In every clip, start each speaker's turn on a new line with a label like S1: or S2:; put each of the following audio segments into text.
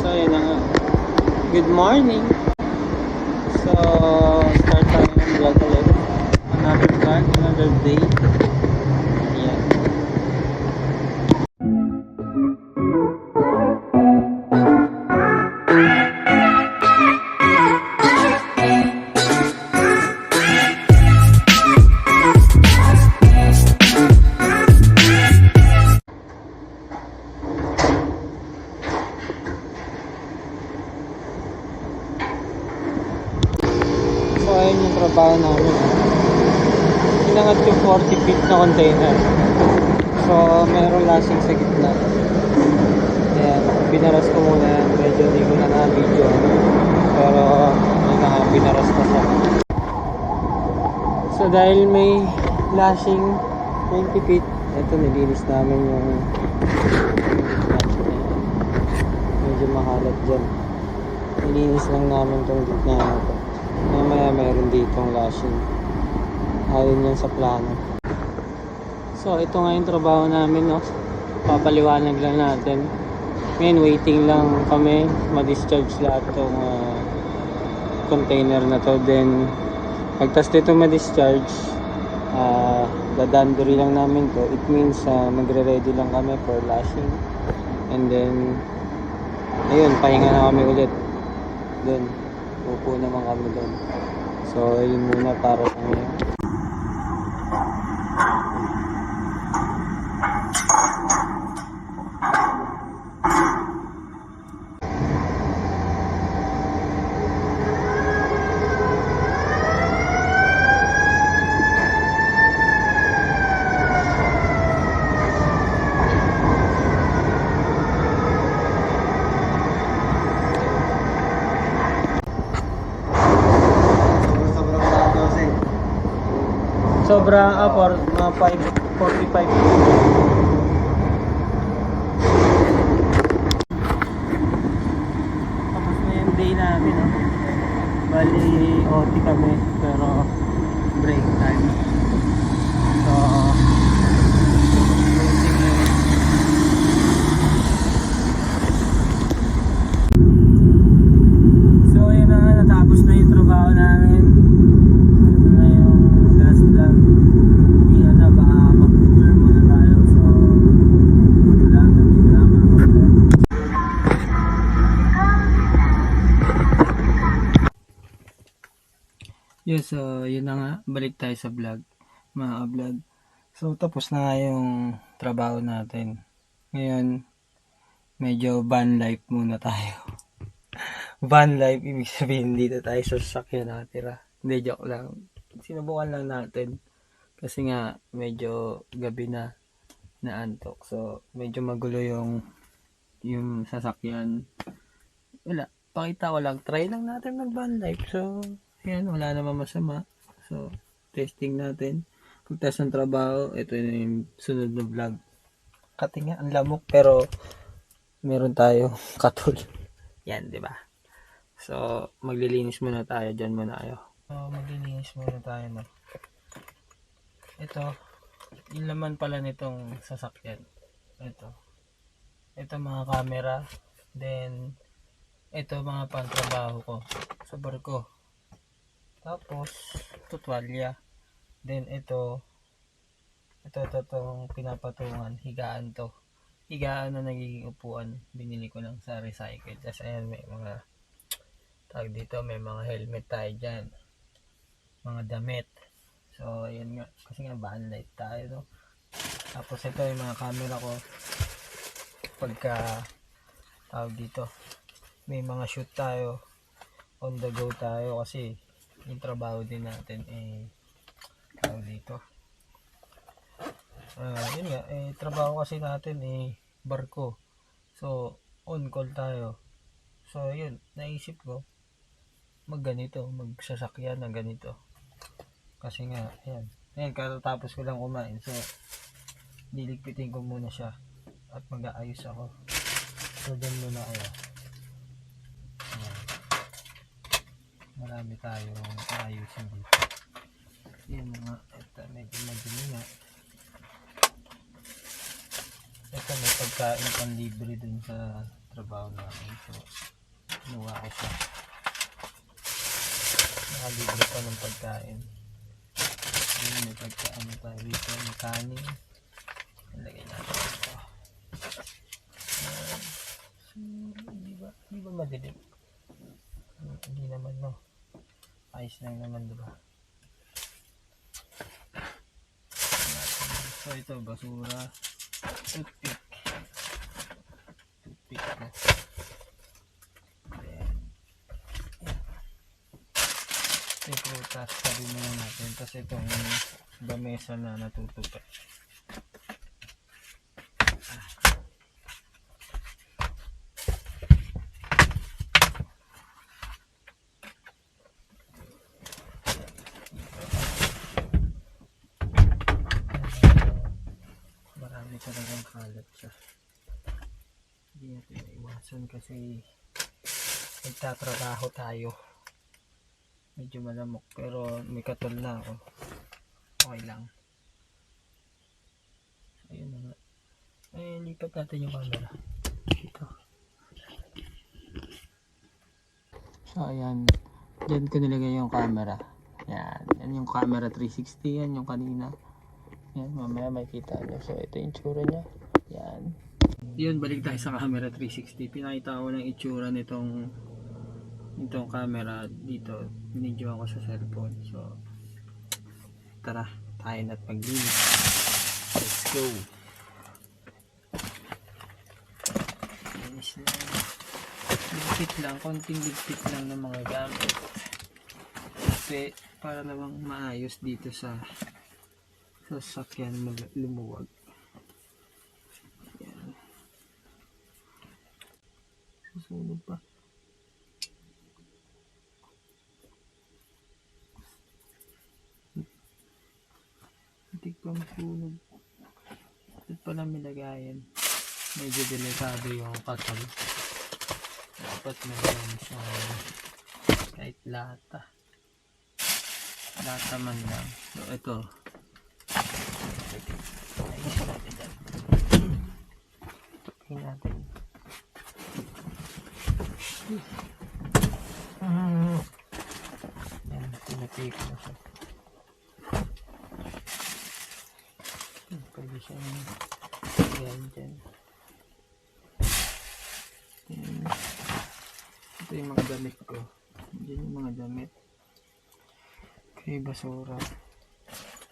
S1: So, yun na nga. Good morning. So, start tayo ng vlog ulit. Another vlog, another day. Na container. So, meron lasing sa gitna. Ayan, binaras ko muna yan. Medyo hindi ko na na-video. Pero, yun na nga, binaras ko siya. So, dahil may lashing 20 feet, ito nilinis namin yung medyo makalat dyan. Nilinis lang namin tong gitna na to. Mamaya meron ditong lashing. Ayon yan sa plano. So, ito nga yung trabaho namin, no? Papaliwanag lang natin. Ngayon, waiting lang kami ma-discharge lahat itong container na to. Then, pagtas dito ma-discharge, uh, dadanduri lang namin to. It means uh, magre-ready lang kami for lashing. And then, ayun, pahinga na kami ulit. Doon. Upo naman kami doon. So, yun muna para sa ngayon. Sobra, ah, for, mga 5, 45. Tapos na yung day namin, no? Bali, OT kami, pero break time. Yun na nga. Balik tayo sa vlog. Mga vlog. So, tapos na nga yung trabaho natin. Ngayon, medyo van life muna tayo. van life, ibig sabihin dito tayo sa sasakyan nakatira. Hindi, joke lang. Sinubukan lang natin. Kasi nga, medyo gabi na naantok. So, medyo magulo yung yung sasakyan. Wala. Pakita ko lang. Try lang natin mag van life. So, yan. Wala naman masama. So, testing natin. Pagtas ng trabaho, ito na yung sunod na vlog. Katinga, ang lamok. Pero, meron tayo katul. Yan, di ba? So, maglilinis muna tayo. Diyan muna tayo. So, maglilinis muna tayo, no? Ito, yung laman pala nitong sasakyan. Ito. Ito mga camera. Then, ito mga pantrabaho ko sa barko. Tapos, tutwalya. Then, ito, ito, ito, itong pinapatungan. Higaan to. Higaan na nagiging upuan. Binili ko lang sa recycle. Tapos, ayan, may mga tag dito, may mga helmet tayo dyan. Mga damit. So, ayan nga. Kasi nga, van light tayo, no? Tapos, ito yung mga camera ko. Pagka, tawag dito, may mga shoot tayo. On the go tayo kasi yung trabaho din natin eh tawag dito. Ah, yun nga, eh, trabaho kasi natin eh, barko. So, on call tayo. So, yun, naisip ko, mag ganito, magsasakyan ng ganito. Kasi nga, ayan. Ayan, katatapos ko lang kumain. So, diligpitin ko muna siya. At mag-aayos ako. So, dyan muna kayo. Marami tayong ayusin dito. Yan mga, ito, medyo madumi nga. Ito may pagkain pang libre dun sa trabaho namin. So, kinuha ko siya. Nakalibre pa ng pagkain. Yun, may pagkain tayo dito. May kanin. Ilagay natin. Ayan. So, hindi ba, hindi ba madilim? Hindi naman, no? Ayos lang naman, di ba? So, ito, basura. Toothpick. Toothpick na. Ito prutas. Sabi muna natin. Tapos itong bamesa na natutupi. Marami talagang kalat siya. Hindi natin maiwasan kasi nagtatrabaho tayo. Medyo malamok pero may katol na ako. Okay lang. Ayun na nga. Eh lipat natin yung camera. Dito. So ayan. Dyan ko nilagay yung camera. Yan yan yung camera 360 yan yung kanina yan, mamaya makikita nyo. So, ito yung itsura niya. Yan. Yun, balik tayo sa camera 360. Pinakita ko ng itsura nitong nitong camera dito. Binidyo ako sa cellphone. So, tara, tayo na't maglinis. Let's go. Linis lang. Ligpit lang, konting ligpit lang ng mga gamit. Kasi, para namang maayos dito sa sasakyan mag- lumuwag. Yan. Susunog pa. Hindi pa masunog. Ito pala nilagayan. Medyo delikado yung katol. Dapat meron siyang kahit lata. Lata man lang. So, ito. Ayos natin natin. Yan, tinupi ko na siya. Pwede yan dyan. Yan. Ito yung mga damit ko. Yan yung mga damit. Okay, basura.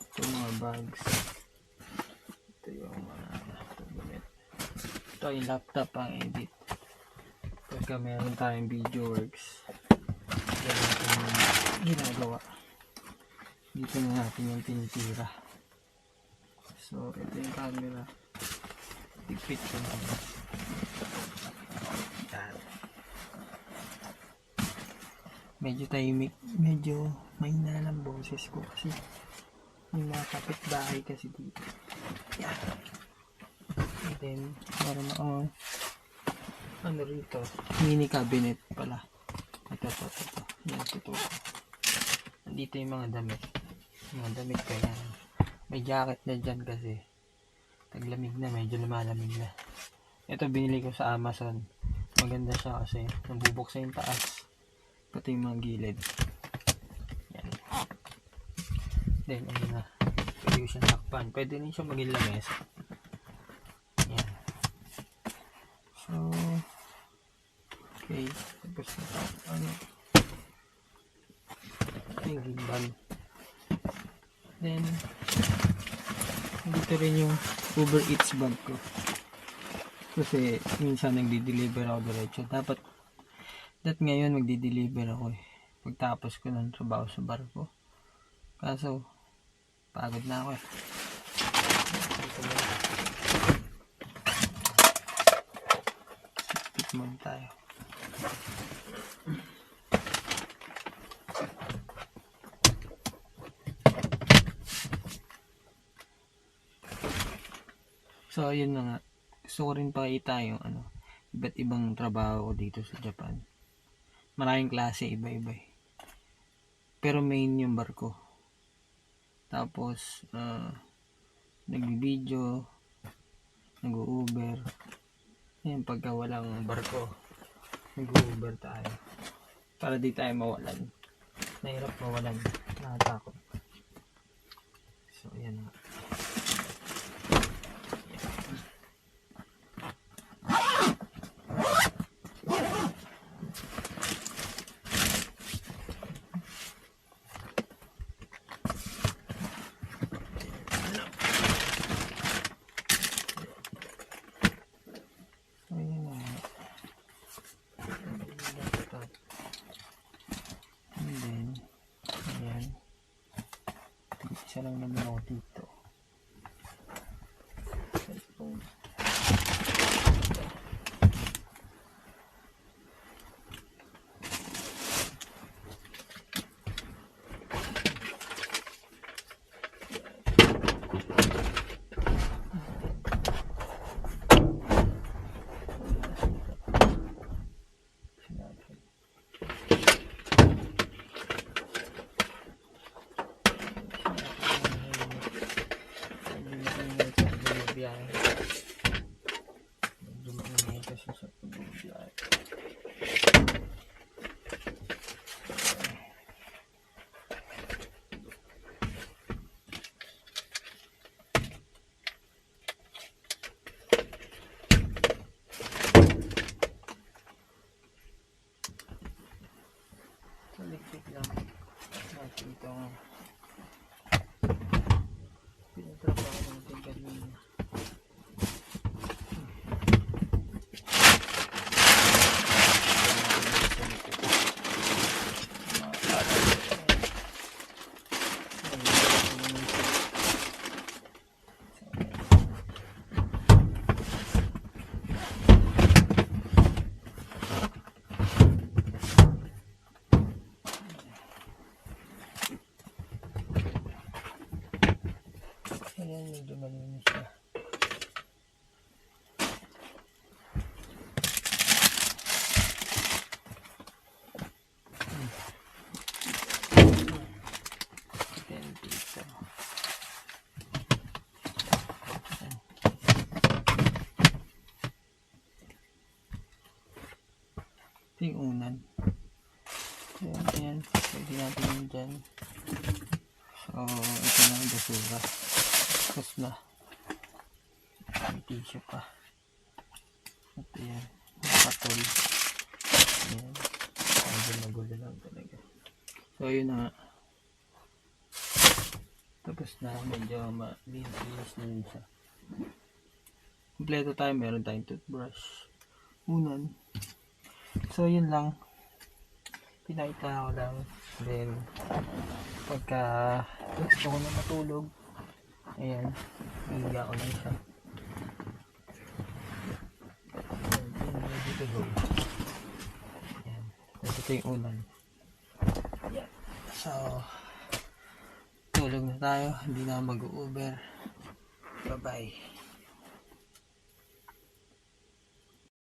S1: Ito yung mga bags. Ito yung mga damit. Ito yung laptop ang edit. Pagka meron tayong video works. Ginagawa. Dito na natin yung tinitira. So, ito yung camera. Ipit ko na. Medyo tahimik. Medyo mahina lang boses ko kasi may mga kapitbahay kasi dito. Yan. Then, meron akong ano rito, mini cabinet pala. Ito, ito, ito, ito. Yan, ito. Nandito yung mga damit. Mga damit ko yan. May jacket na dyan kasi. Taglamig na, medyo lumalamig na. Ito binili ko sa Amazon. Maganda siya kasi nabubuksan yung taas. Pati yung mga gilid. Yan. Then, ano na. Pwede ko siya takpan. Pwede rin siya maging lamesa. Yan. So, okay. Tapos na ito. Ano? Yung gimbal. Then, dito rin yung Uber Eats bag ko. Kasi minsan nagdi-deliver ako diretso. Dapat, that ngayon magdi-deliver ako eh. Pagtapos ko ng trabaho sa bar ko. Kaso, pagod na ako eh. Tikman tayo. So, ayun na nga. Gusto ko rin pakita yung ano, iba't ibang trabaho ko dito sa Japan. Maraming klase, iba-iba eh. Pero main yung barko. Tapos, uh, nag-video, nag-uber, Yan, pagka walang barko, mag-uber tayo. Para di tayo mawalan. Nahirap mawalan. Nakatakot. So, yan nga. So, yun na nga. Laptop. And then, ayan. Isa lang naman ako. Cellphone. Sinabi. Electric lang. Natin itong pinatrabaho natin kanina. Ayan, medyo malinis na. Then dito. Ito yung unan. Ayan. Pwede natin yun dyan. So, ito na ang basura. Tapos na. May tissue pa. At ayan. Nakatol. Ayan. Medyo magulo lang talaga. So, yun na nga. Tapos na. Medyo malinis na yun siya. Kompleto tayo. Meron tayong toothbrush. Unan. So, yun lang. Pinakita ko lang. Then, pagka gusto ko na matulog, ayan, hihiga ko lang siya. Ready to go. Ayan, ito yung unan. Ayan. So, tulog na tayo, hindi na mag-uber. Bye-bye.